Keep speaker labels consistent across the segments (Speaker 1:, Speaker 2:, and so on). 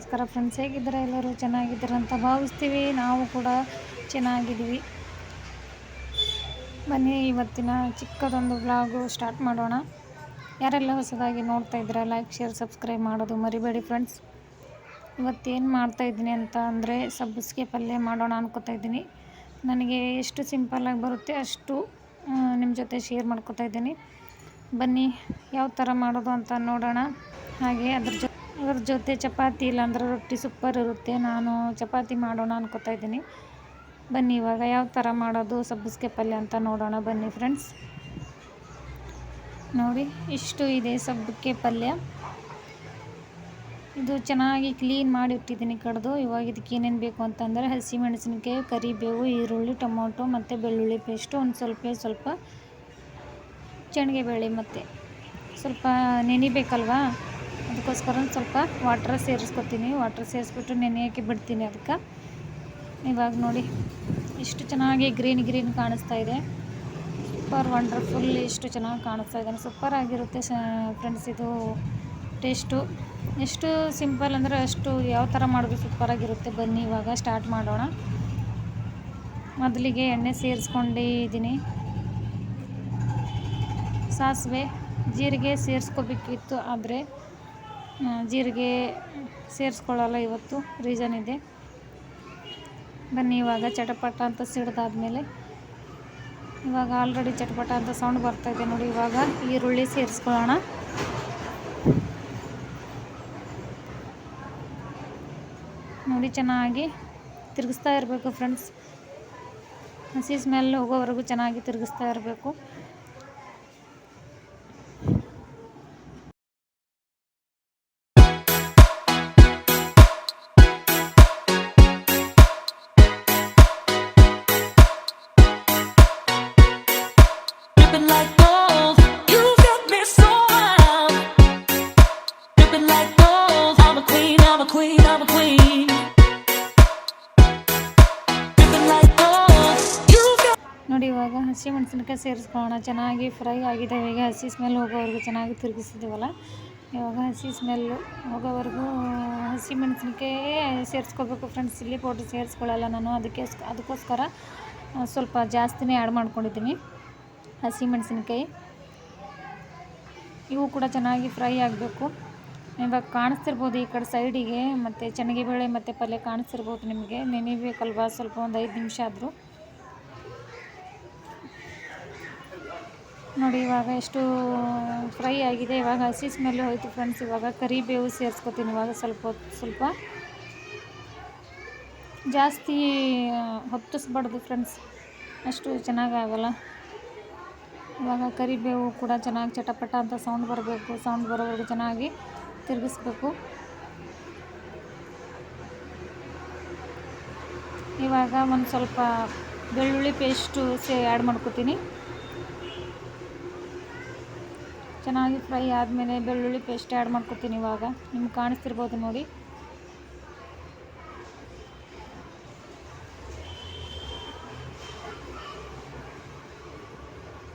Speaker 1: ನಮಸ್ಕಾರ ಫ್ರೆಂಡ್ಸ್ ಹೇಗಿದ್ದಾರೆ ಎಲ್ಲರೂ? ಚೆನ್ನಾಗಿದ್ದಾರೆ ಅಂತ ಭಾವಿಸ್ತೀವಿ. ನಾವು ಕೂಡ ಚೆನ್ನಾಗಿದ್ದೀವಿ. ಬನ್ನಿ, ಇವತ್ತಿನ ಚಿಕ್ಕದೊಂದು ವ್ಲಾಗು ಸ್ಟಾರ್ಟ್ ಮಾಡೋಣ. ಯಾರೆಲ್ಲ ಹೊಸದಾಗಿ ನೋಡ್ತಾ ಇದ್ದೀರಾ ಲೈಕ್ ಶೇರ್ ಸಬ್ಸ್ಕ್ರೈಬ್ ಮಾಡೋದು ಮರಿಬೇಡಿ ಫ್ರೆಂಡ್ಸ್ ಇವತ್ತೇನು ಮಾಡ್ತಾಯಿದ್ದೀನಿ ಅಂತ ಅಂದರೆ ಸಬ್ಬಸಿಗೆ ಪಲ್ಯ ಮಾಡೋಣ ಅನ್ಕೋತಾ ಇದ್ದೀನಿ. ನನಗೆ ಎಷ್ಟು ಸಿಂಪಲ್ಲಾಗಿ ಬರುತ್ತೆ ಅಷ್ಟು ನಿಮ್ಮ ಜೊತೆ ಶೇರ್ ಮಾಡ್ಕೋತಾ ಇದ್ದೀನಿ. ಬನ್ನಿ, ಯಾವ ಥರ ಮಾಡೋದು ಅಂತ ನೋಡೋಣ. ಹಾಗೆ ಅದ್ರ ಜೊ ಅದ್ರ ಜೊತೆ ಚಪಾತಿ ಇಲ್ಲಾಂದ್ರೆ ರೊಟ್ಟಿ ಸೂಪರ್ ಇರುತ್ತೆ. ನಾನು ಚಪಾತಿ ಮಾಡೋಣ ಅನ್ಕೋತಾ ಇದ್ದೀನಿ. ಬನ್ನಿ ಇವಾಗ ಯಾವ ಥರ ಮಾಡೋದು, ಸಬ್ಬಸಿಗೆ ಪಲ್ಯ ಅಂತ ನೋಡೋಣ. ಬನ್ನಿ ಫ್ರೆಂಡ್ಸ್ ನೋಡಿ, ಇಷ್ಟು ಇದೆ ಸಬ್ಬಕ್ಕೆ ಪಲ್ಯ. ಇದು ಚೆನ್ನಾಗಿ ಕ್ಲೀನ್ ಮಾಡಿ ಇಟ್ಟಿದ್ದೀನಿ ಕಡ್ದು. ಇವಾಗ ಇದಕ್ಕೆ ಏನೇನು ಬೇಕು ಅಂತಂದರೆ ಹಸಿಮೆಣಸಿನ್ಕಾಯಿ ಕರಿಬೇವು, ಈರುಳ್ಳಿ, ಟೊಮೊಟೊ ಮತ್ತು ಬೆಳ್ಳುಳ್ಳಿ ಪೇಸ್ಟು ಒಂದು ಸ್ವಲ್ಪ ಸ್ವಲ್ಪ ಬೇಳೆ ಮತ್ತು. ಸ್ವಲ್ಪ ನೆನಿಬೇಕಲ್ವಾ? ಅದಕ್ಕೋಸ್ಕರ ಸ್ವಲ್ಪ ವಾಟ್ರ್ ಸೇರಿಸ್ಕೊತೀನಿ. ವಾಟ್ರ್ ಸೇರಿಸ್ಬಿಟ್ಟು ನೆನೆಯೋಕ್ಕೆ ಬಿಡ್ತೀನಿ ಅದಕ್ಕೆ. ಇವಾಗ ನೋಡಿ, ಇಷ್ಟು ಚೆನ್ನಾಗಿ ಗ್ರೀನ್ ಗ್ರೀನ್ ಕಾಣಿಸ್ತಾ ಇದೆ. ಸೂಪರ್ ವಂಡರ್ಫುಲ್ ಇಷ್ಟು ಚೆನ್ನಾಗಿ ಕಾಣಿಸ್ತಾ ಇದೆ. ಸೂಪರ್ ಆಗಿರುತ್ತೆ ಫ್ರೆಂಡ್ಸ್ ಇದು ಟೇಸ್ಟು ಎಷ್ಟು ಸಿಂಪಲ್ ಅಂದರೆ ಅಷ್ಟು ಯಾವ ಥರ ಮಾಡೋದು ಸೂಪರಾಗಿರುತ್ತೆ ಬನ್ನಿ, ಇವಾಗ ಸ್ಟಾರ್ಟ್ ಮಾಡೋಣ. ಮೊದಲಿಗೆ ಎಣ್ಣೆ ಸೇರಿಸ್ಕೊಂಡಿದ್ದೀನಿ. ಸಾಸಿವೆ, ಜೀರಿಗೆ ಸೇರಿಸ್ಕೋಬೇಕಿತ್ತು, ಆದರೆ ಜೀರಿಗೆ ಸೇರಿಸ್ಕೊಳ್ಳಲ್ಲ ಇವತ್ತು. ರೀಸನ್ ಇದೆ. ಬನ್ನಿ, ಇವಾಗ ಚಟಪಟ ಅಂತ ಸಿಡ್ದಾದ್ಮೇಲೆ. ಇವಾಗ ಆಲ್ರೆಡಿ ಚಟಪಟ ಅಂತ ಸೌಂಡ್ ಬರ್ತಾಯಿದೆ ನೋಡಿ, ಇವಾಗ ಈರುಳ್ಳಿ ಸೇರಿಸ್ಕೊಳ್ಳೋಣ. ನೋಡಿ, ಚೆನ್ನಾಗಿ ತಿರುಗಿಸ್ತಾ ಇರಬೇಕು ಫ್ರೆಂಡ್ಸ್ ಹಸಿ ಸ್ಮೆಲ್ ಹೋಗೋವರೆಗೂ ಚೆನ್ನಾಗಿ ತಿರುಗಿಸ್ತಾ ಇರಬೇಕು. ನೋಡಿ, ಇವಾಗ ಹಸಿ ಮೆಣಸಿನಕಾಯಿ ಸೇರಿಸ್ಕೊಳ್ಳೋಣ. ಚೆನ್ನಾಗಿ ಫ್ರೈ ಆಗಿದೆ. ಈಗ ಹಸಿ ಸ್ಮೆಲ್ ಹೋಗೋವರೆಗೂ ಚೆನ್ನಾಗಿ ತಿರುಗಿಸಿದ್ದೀವಲ್ಲ ಇವಾಗ ಹಸಿ ಸ್ಮೆಲ್ ಹೋಗೋವರೆಗೂ ಹಸಿ ಮೆಣಸಿನಕಾಯಿ ಸೇರಿಸ್ಕೋಬೇಕು ಫ್ರೆಂಡ್ಸ್ ಚಿಲ್ಲಿ ಪೌಡ್ರ್ ಸೇರಿಸ್ಕೊಳ್ಳಲ್ಲ ನಾನು. ಅದಕ್ಕೆ ಅದಕ್ಕೋಸ್ಕರ ಸ್ವಲ್ಪ ಜಾಸ್ತಿನೇ ಆ್ಯಡ್ ಮಾಡ್ಕೊಂಡಿದ್ದೀನಿ ಹಸಿ ಮೆಣಸಿನಕಾಯಿ. ಇವು ಕೂಡ ಚೆನ್ನಾಗಿ ಫ್ರೈ ಆಗಬೇಕು. ಇವಾಗ ಕಾಣಿಸ್ತಿರ್ಬೋದು ಈ ಕಡೆ ಸೈಡಿಗೆ, ಮತ್ತು ಬೇಳೆ ಮತ್ತು ಪಲ್ಯ ಕಾಣಿಸ್ತಿರ್ಬೋದು ನಿಮಗೆ. ನೆನಿಬೇಕಲ್ವಾ ಸ್ವಲ್ಪ ಒಂದು ಐದು ನಿಮಿಷ ಆದರೂ. ನೋಡಿ, ಇವಾಗ ಎಷ್ಟು ಫ್ರೈ ಆಗಿದೆ. ಇವಾಗ ಹಸಿ ಸ್ಮೆಲ್ಲು ಹೋಯ್ತು ಫ್ರೆಂಡ್ಸ್. ಇವಾಗ ಕರಿಬೇವು ಸೇರಿಸ್ಕೊತೀನಿ. ಇವಾಗ ಸ್ವಲ್ಪ ಹೊತ್ತು, ಸ್ವಲ್ಪ ಜಾಸ್ತಿ ಹೊತ್ತಿಸ್ಬಾರ್ದು ಫ್ರೆಂಡ್ಸ್. ಅಷ್ಟು ಚೆನ್ನಾಗಾಗಲ್ಲ ಇವಾಗ ಕರಿಬೇವು ಕೂಡ ಚೆನ್ನಾಗಿ ಚಟಪಟ ಅಂತ ಸೌಂಡ್ ಬರಬೇಕು. ಸೌಂಡ್ ಬರೋವರೆಗೂ ಚೆನ್ನಾಗಿ ತಿರುಗಿಸ್ಬೇಕು. ಇವಾಗ ಒಂದು ಸ್ವಲ್ಪ ಬೆಳ್ಳುಳ್ಳಿ ಪೇಸ್ಟು ಸೇ ಆ್ಯಡ್ ಮಾಡ್ಕೋತೀನಿ. ಚೆನ್ನಾಗಿ ಫ್ರೈ ಆದಮೇಲೆ ಬೆಳ್ಳುಳ್ಳಿ ಪೇಸ್ಟ್ ಆ್ಯಡ್ ಮಾಡ್ಕೋತೀನಿ ಇವಾಗ. ನಿಮ್ಗೆ ಕಾಣಿಸ್ತಿರ್ಬೋದು ನೋಡಿ.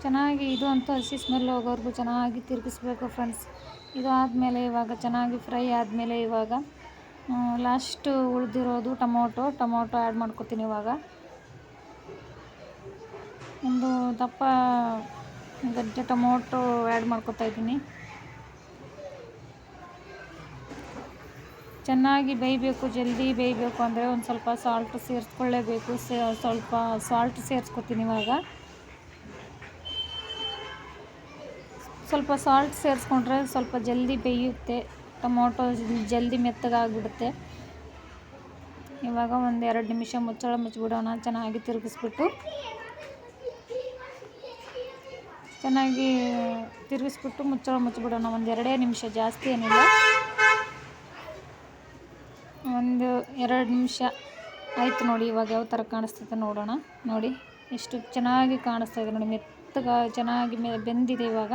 Speaker 1: ಚೆನ್ನಾಗಿ ಇದು ಅಂತೂ ಹಸಿ ಸ್ಮೆಲ್ ಹೋಗೋರ್ಗು ಚೆನ್ನಾಗಿ ತಿರುಗಿಸ್ಬೇಕು ಫ್ರೆಂಡ್ಸ್ ಇದು ಆದಮೇಲೆ ಇವಾಗ ಚೆನ್ನಾಗಿ ಫ್ರೈ ಆದಮೇಲೆ ಇವಾಗ ಲಾಸ್ಟು ಉಳಿದಿರೋದು ಟೊಮೊಟೊ. ಟೊಮೊಟೊ ಆ್ಯಡ್ ಮಾಡ್ಕೊತೀನಿ ಇವಾಗ. ಒಂದು ದಪ್ಪ ಗಡ್ಡೆ ಟೊಮೊಟೊ ಆ್ಯಡ್ ಮಾಡ್ಕೊತಾ ಇದ್ದೀನಿ. ಚೆನ್ನಾಗಿ ಬೇಯಬೇಕು, ಜಲ್ದಿ ಬೇಯಬೇಕು ಅಂದರೆ ಒಂದು ಸ್ವಲ್ಪ ಸಾಲ್ಟ್ ಸೇರಿಸ್ಕೊಳ್ಳೇಬೇಕು. ಸ್ವಲ್ಪ ಸಾಲ್ಟ್ ಸೇರಿಸ್ಕೊತೀನಿ ಇವಾಗ. ಸ್ವಲ್ಪ ಸಾಲ್ಟ್ ಸೇರಿಸ್ಕೊಂಡ್ರೆ ಸ್ವಲ್ಪ ಜಲ್ದಿ ಬೇಯುತ್ತೆ. ಟೊಮೊಟೊ ಜಲ್ದಿ ಮೆತ್ತಗಾಗ್ಬಿಡುತ್ತೆ. ಇವಾಗ ಒಂದು ಎರಡು ನಿಮಿಷ ಮುಚ್ಚಳ ಮುಚ್ಚಿಬಿಡೋಣ. ಚೆನ್ನಾಗಿ ತಿರುಗಿಸ್ಬಿಟ್ಟು. ಚೆನ್ನಾಗಿ ತಿರುಗಿಸ್ಬಿಟ್ಟು ಮುಚ್ಚಳ ಮುಚ್ಚಿಬಿಡೋಣ. ಒಂದು ಎರಡೇ ನಿಮಿಷ ಜಾಸ್ತಿ ಏನಿಲ್ಲ. ಒಂದು ಎರಡು ನಿಮಿಷ ಆಯಿತು ನೋಡಿ ಇವಾಗ ಯಾವ ಥರ ಕಾಣಿಸ್ತೈತೆ ನೋಡೋಣ. ನೋಡಿ ಎಷ್ಟು ಚೆನ್ನಾಗಿ ಕಾಣಿಸ್ತಾ ಇದೆ ನೋಡಿ ಚೆನ್ನಾಗಿ ಮೆ ಬೆಂದಿದೆ ಇವಾಗ.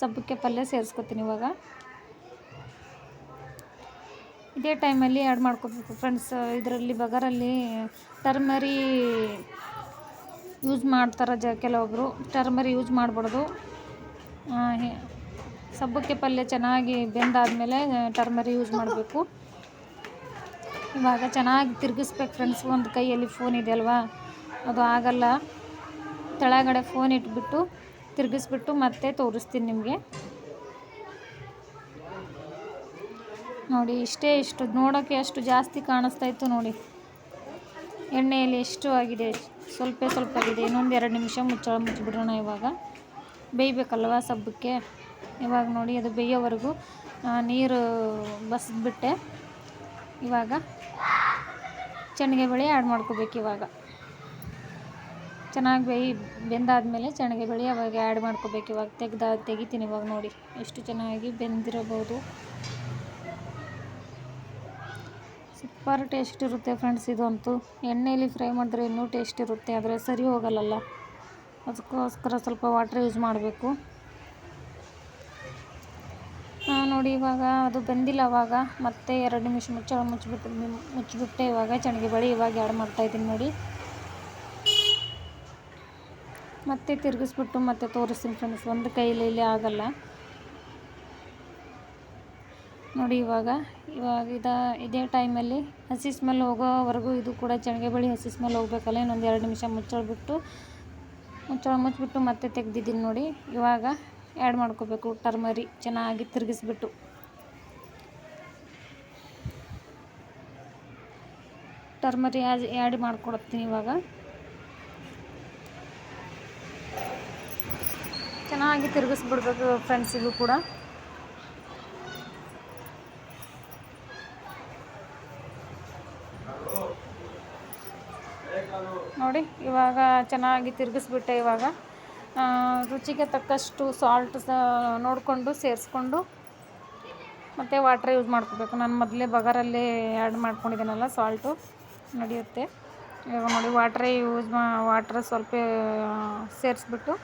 Speaker 1: ಸಬ್ಬಕ್ಕೆ ಪಲ್ಯ ಸೇರಿಸ್ಕೊತೀನಿ ಇವಾಗ. ಇದೇ ಟೈಮಲ್ಲಿ ಆ್ಯಡ್ ಮಾಡ್ಕೋಬೇಕು ಫ್ರೆಂಡ್ಸ್. ಇದರಲ್ಲಿ ಬಗರಲ್ಲಿ ಟರ್ಮರಿ ಯೂಸ್ ಮಾಡ್ತಾರೆ ಜ ಕೆಲವೊಬ್ಬರು ಟರ್ಮರಿ ಯೂಸ್ ಮಾಡಬಾರ್ದು. ಸಬ್ಬಕ್ಕೆ ಪಲ್ಯ ಚೆನ್ನಾಗಿ ಬೆಂದಾದಮೇಲೆ ಟರ್ಮರಿ ಯೂಸ್ ಮಾಡಬೇಕು. ಇವಾಗ ಚೆನ್ನಾಗಿ ತಿರುಗಿಸ್ಬೇಕು ಫ್ರೆಂಡ್ಸ್. ಒಂದು ಕೈಯಲ್ಲಿ ಫೋನ್ ಇದೆ ಅಲ್ವಾ? ಅದು ಆಗಲ್ಲ. ಕೆಳಗಡೆ ಫೋನ್ ಇಟ್ಬಿಟ್ಟು ತಿರುಗಿಸ್ಬಿಟ್ಟು ಮತ್ತೆ ತೋರಿಸ್ತೀನಿ ನಿಮಗೆ. ನೋಡಿ, ಇಷ್ಟೇ ಇಷ್ಟು. ನೋಡೋಕ್ಕೆ ಅಷ್ಟು ಜಾಸ್ತಿ ಕಾಣಿಸ್ತಾ ಇತ್ತು ನೋಡಿ. ಎಣ್ಣೆಯಲ್ಲಿ ಎಷ್ಟು ಆಗಿದೆ? ಸ್ವಲ್ಪ ಸ್ವಲ್ಪ ಆಗಿದೆ. ಇನ್ನೊಂದು ಎರಡು ನಿಮಿಷ ಮುಚ್ಚಳ ಮುಚ್ಚಿಬಿಡೋಣ ಇವಾಗ. ಬೇಯಬೇಕಲ್ವ ಸಬ್ಬಕ್ಕೆ? ಇವಾಗ ನೋಡಿ, ಅದು ಬೇಯೋವರೆಗೂ ನೀರು ಬಸಿದ್ಬಿಟ್ಟೆ. ಇವಾಗ ಚೆನ್ನಾಗಿ ಬೆಳೆ ಆ್ಯಡ್ ಮಾಡ್ಕೋಬೇಕು ಇವಾಗ. ಚೆನ್ನಾಗಿ ಬೇಯಿ, ಬೆಂದಾದಮೇಲೆ ಚೆನ್ನಾಗಿ ಬೆಳಿ, ಅವಾಗ ಆ್ಯಡ್ ಮಾಡ್ಕೋಬೇಕು. ಇವಾಗ ತೆಗ್ದು, ತೆಗಿತೀನಿ ಇವಾಗ ನೋಡಿ. ಎಷ್ಟು ಚೆನ್ನಾಗಿ ಬೆಂದಿರಬಹುದು. ಸೂಪರ್ ಟೇಸ್ಟ್ ಇರುತ್ತೆ ಫ್ರೆಂಡ್ಸ್ ಇದಂತೂ. ಎಣ್ಣೆಯಲ್ಲಿ ಫ್ರೈ ಮಾಡಿದ್ರೆ ಇನ್ನೂ ಟೇಸ್ಟ್ ಇರುತ್ತೆ, ಆದರೆ ಸರಿ ಹೋಗಲ್ಲಲ್ಲ? ಅದಕ್ಕೋಸ್ಕರ ಸ್ವಲ್ಪ ವಾಟ್ರ್ ಯೂಸ್ ಮಾಡಬೇಕು. ನೋಡಿ, ಇವಾಗ ಅದು ಬೆಂದಿಲ್ಲ ಅವಾಗ. ಮತ್ತೆ ಎರಡು ನಿಮಿಷ ಮುಚ್ಚಳ ಮುಚ್ಚಿಬಿಟ್ಟು ಮುಚ್ಚಿಬಿಟ್ಟೆ ಇವಾಗ. ಚೆನ್ನಾಗಿ ಬಳಿ ಇವಾಗ ಆ್ಯಡ್ ಮಾಡ್ತಾಯಿದ್ದೀನಿ ನೋಡಿ. ಮತ್ತೆ ತಿರುಗಿಸ್ಬಿಟ್ಟು ಮತ್ತೆ ತೋರಿಸ್ತೀನಿ ಫ್ರೆಂಡ್ಸ್ ಒಂದು ಕೈಲಿ ಆಗಲ್ಲ. ನೋಡಿ ಇವಾಗ ಇವಾಗ ಇದ, ಇದೇ ಟೈಮಲ್ಲಿ ಹಸಿ ಸ್ಮೆಲ್ ಹೋಗೋವರೆಗೂ ಇದು ಕೂಡ ಚಣಿಗೆ ಬಳಿ ಹಸಿ ಸ್ಮೆಲ್ ಹೋಗ್ಬೇಕಲ್ಲ, ಇನ್ನೊಂದು ಎರಡು ನಿಮಿಷ ಮುಚ್ಚಳ್ಬಿಟ್ಟು, ಮುಚ್ಚಳ ಮುಚ್ಚಿಬಿಟ್ಟು ಮತ್ತೆ ತೆಗ್ದಿದ್ದೀನಿ ನೋಡಿ. ಇವಾಗ ಆ್ಯಡ್ ಮಾಡ್ಕೋಬೇಕು ಟರ್ಮರಿ ಚೆನ್ನಾಗಿ ತಿರುಗಿಸ್ಬಿಟ್ಟು. ಟರ್ಮರಿ ಆ್ಯಡ್ ಮಾಡ್ಕೊಡ್ತೀನಿ ಇವಾಗ. ಚೆನ್ನಾಗಿ ತಿರುಗಿಸ್ಬಿಡ್ಬೇಕು ಫ್ರೆಂಡ್ಸಿಗೂ ಕೂಡ. ನೋಡಿ, ಇವಾಗ ಚೆನ್ನಾಗಿ ತಿರುಗಿಸ್ಬಿಟ್ಟೆ ಇವಾಗ. ರುಚಿಗೆ ತಕ್ಕಷ್ಟು ಸಾಲ್ಟ್ ನೋಡಿಕೊಂಡು, ಸೇರಿಸ್ಕೊಂಡು ಮತ್ತು ವಾಟ್ರ್ ಯೂಸ್ ಮಾಡ್ಕೋಬೇಕು. ನಾನು ಮೊದಲೇ ಬಗಾರಲ್ಲಿ ಆ್ಯಡ್ ಮಾಡ್ಕೊಂಡಿದ್ದೀನಲ್ಲ ಸಾಲ್ಟು ನಡೆಯುತ್ತೆ. ಇವಾಗ ನೋಡಿ ವಾಟ್ರೇ ಯೂಸ್ ಮಾ ವಾಟ್ರ್ ಸ್ವಲ್ಪ ಸೇರಿಸ್ಬಿಟ್ಟು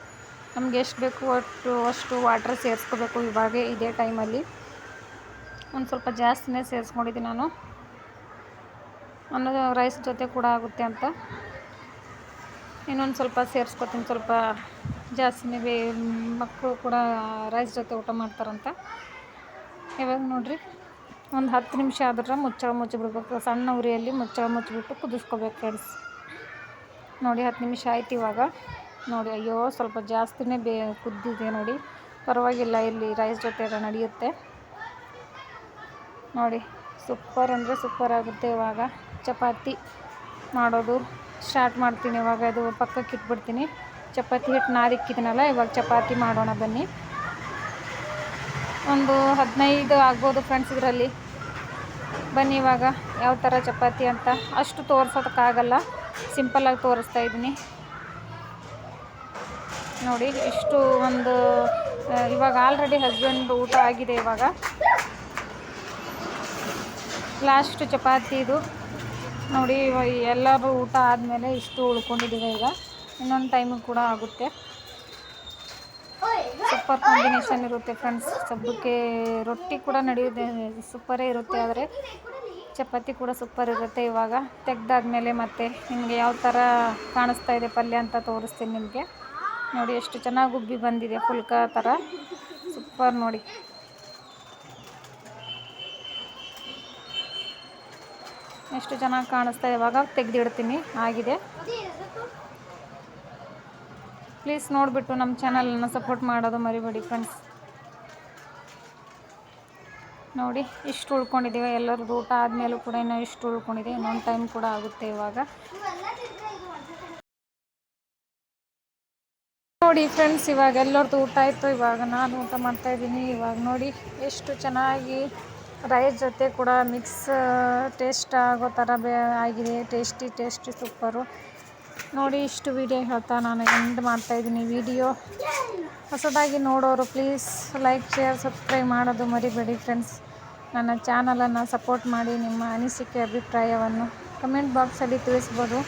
Speaker 1: ನಮ್ಗೆ ಎಷ್ಟು ಬೇಕು ಅಷ್ಟು ಅಷ್ಟು ವಾಟ್ರ್ ಸೇರಿಸ್ಕೋಬೇಕು ಇವಾಗ ಇದೇ ಟೈಮಲ್ಲಿ ಒಂದು ಸ್ವಲ್ಪ ಜಾಸ್ತಿನೇ ಸೇರಿಸ್ಕೊಂಡಿದ್ದೀನಿ ನಾನು. ಅನ್ನೋದು ರೈಸ್ ಜೊತೆ ಕೂಡ ಆಗುತ್ತೆ ಅಂತ. ಇನ್ನೊಂದು ಸ್ವಲ್ಪ ಸೇರಿಸ್ಕೊತೀನಿ, ಸ್ವಲ್ಪ ಜಾಸ್ತಿನೇ ಬೇ ಮಕ್ಕಳು ಕೂಡ ರೈಸ್ ಜೊತೆ ಊಟ ಮಾಡ್ತಾರಂತ. ಇವಾಗ ನೋಡಿರಿ, ಒಂದು ಹತ್ತು ನಿಮಿಷ ಆದ್ರೆ ಮುಚ್ಚಳ ಮುಚ್ಚಿಬಿಡ್ಬೇಕು. ಸಣ್ಣ ಉರಿಯಲ್ಲಿ ಮುಚ್ಚಳ ಮುಚ್ಚಿಬಿಟ್ಟು ಕುದಿಸ್ಕೋಬೇಕು ಫ್ರೆಂಡ್ಸ್ ನೋಡಿ ಹತ್ತು ನಿಮಿಷ ಆಯ್ತು ಇವಾಗ. ನೋಡಿ, ಅಯ್ಯೋ, ಸ್ವಲ್ಪ ಜಾಸ್ತಿನೇ ಬೇ ಕುದ್ದಿದೆ ನೋಡಿ. ಪರವಾಗಿಲ್ಲ, ಇಲ್ಲಿ ರೈಸ್ ಜೊತೆ ನಡೆಯುತ್ತೆ. ನೋಡಿ, ಸೂಪರ್ ಅಂದರೆ ಸೂಪರ್ ಆಗುತ್ತೆ ಇವಾಗ. ಚಪಾತಿ ಮಾಡೋದು ಸ್ಟಾರ್ಟ್ ಮಾಡ್ತೀನಿ ಇವಾಗ. ಅದು ಪಕ್ಕಕ್ಕೆ ಇಟ್ಬಿಡ್ತೀನಿ. ಚಪಾತಿ ಹಿಟ್ಟು ನಾದಿಕ್ಕಿದ್ದೀನಲ್ಲ ಇವಾಗ ಚಪಾತಿ ಮಾಡೋಣ ಬನ್ನಿ. ಒಂದು ಹದಿನೈದು ಆಗ್ಬೋದು ಫ್ರೆಂಡ್ಸ್ ಇದರಲ್ಲಿ. ಬನ್ನಿ ಇವಾಗ, ಯಾವ ಥರ ಚಪಾತಿ ಅಂತ. ಅಷ್ಟು ತೋರ್ಸೋದಕ್ಕಾಗಲ್ಲ. ಸಿಂಪಲ್ಲಾಗಿ ತೋರಿಸ್ತಾ ಇದ್ದೀನಿ. ನೋಡಿ, ಇಷ್ಟು ಒಂದು ಇವಾಗ ಆಲ್ರೆಡಿ ಹಸ್ಬೆಂಡ್ ಊಟ ಆಗಿದೆ ಇವಾಗ. ಲಾಸ್ಟ್ ಚಪಾತಿ ಇದು. ನೋಡಿ ಇವಾಗ ಎಲ್ಲರೂ ಊಟ ಆದಮೇಲೆ ಇಷ್ಟು ಉಳ್ಕೊಂಡಿದ್ದೀವಿ ಈಗ. ಇನ್ನೊಂದು ಟೈಮಿಗೆ ಕೂಡ ಆಗುತ್ತೆ. ಸೂಪರ್ ಕಾಂಬಿನೇಷನ್ ಇರುತ್ತೆ ಫ್ರೆಂಡ್ಸ್ ಸಬ್ಬಕ್ಕೆ ರೊಟ್ಟಿ ಕೂಡ ನಡೆಯುತ್ತೆ ಸೂಪರೇ ಇರುತ್ತೆ ಆದರೆ. ಚಪಾತಿ ಕೂಡ ಸೂಪರ್ ಇರುತ್ತೆ ಇವಾಗ. ತೆಗ್ದಾದ್ಮೇಲೆ ಮತ್ತೆ ನಿಮಗೆ ಯಾವ ಥರ ಕಾಣಿಸ್ತಾ ಇದೆ ಪಲ್ಯ ಅಂತ ತೋರಿಸ್ತೀನಿ ನಿಮಗೆ. ನೋಡಿ ಎಷ್ಟು ಚೆನ್ನಾಗಿ ಉಬ್ಬಿ ಬಂದಿದೆ ಪುಲ್ಕ ಥರ ಸೂಪರ್ ನೋಡಿ. ಎಷ್ಟು ಚೆನ್ನಾಗಿ ಕಾಣಿಸ್ತಾ ಇವಾಗ ತೆಗೆದಿಡ್ತೀನಿ. ಆಗಿದೆ. ಪ್ಲೀಸ್ ನೋಡಿಬಿಟ್ಟು ನಮ್ಮ ಚಾನಲನ್ನು ಸಪೋರ್ಟ್ ಮಾಡೋದು ಮರಿಬೇಡಿ ಫ್ರೆಂಡ್ಸ್. ನೋಡಿ, ಇಷ್ಟು ಉಳ್ಕೊಂಡಿದ್ದೀವಿ ಎಲ್ಲರದ್ದು ಊಟ ಆದಮೇಲೂ ಕೂಡ ಇನ್ನೂ ಇಷ್ಟು ಉಳ್ಕೊಂಡಿದೆ. ಇನ್ನೊಂದು ಟೈಮ್ ಕೂಡ ಆಗುತ್ತೆ ಇವಾಗ. ನೋಡಿ ಫ್ರೆಂಡ್ಸ್ ಇವಾಗ ಎಲ್ಲರದ್ದು ಊಟ ಆಯಿತು. ಇವಾಗ ನಾನು ಊಟ ಮಾಡ್ತಾ ಇದ್ದೀನಿ. ಇವಾಗ ನೋಡಿ ಎಷ್ಟು ಚೆನ್ನಾಗಿ ರೈಸ್ ಜೊತೆ ಕೂಡ ಮಿಕ್ಸ್ ಟೇಸ್ಟ್ ಆಗೋ ಥರ ಬೇ, ಆಗಿದೆ. ಟೇಸ್ಟಿ ಟೇಸ್ಟಿ ಸೂಪರು ನೋಡಿ ಇಷ್ಟು ವಿಡಿಯೋ ಹೇಳ್ತಾ ನಾನು ಎಂಡ್ ಮಾಡ್ತಾಯಿದ್ದೀನಿ ವಿಡಿಯೋ ಹೊಸದಾಗಿ ನೋಡೋರು ಪ್ಲೀಸ್ ಲೈಕ್ ಶೇರ್ ಸಬ್ಸ್ಕ್ರೈಬ್ ಮಾಡೋದು ಮರಿಬೇಡಿ ಫ್ರೆಂಡ್ಸ್ ನನ್ನ ಚಾನಲನ್ನು ಸಪೋರ್ಟ್ ಮಾಡಿ ನಿಮ್ಮ ಅನಿಸಿಕೆ, ಅಭಿಪ್ರಾಯವನ್ನು ಕಮೆಂಟ್ ಬಾಕ್ಸಲ್ಲಿ ತಿಳಿಸ್ಬೋದು.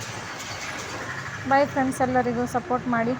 Speaker 1: ಬಾಯ್ ಫ್ರೆಂಡ್ಸ್ ಎಲ್ಲರಿಗೂ ಸಪೋರ್ಟ್ ಮಾಡಿ.